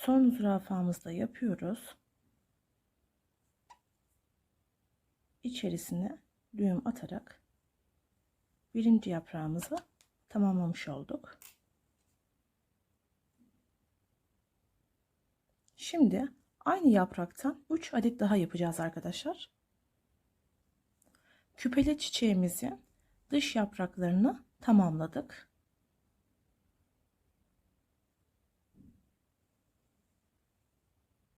Son zürafamızda yapıyoruz. İçerisine düğüm atarak birinci yaprağımızı tamamlamış olduk. Şimdi aynı yapraktan 3 adet daha yapacağız arkadaşlar. Küpeli çiçeğimizin dış yapraklarını tamamladık.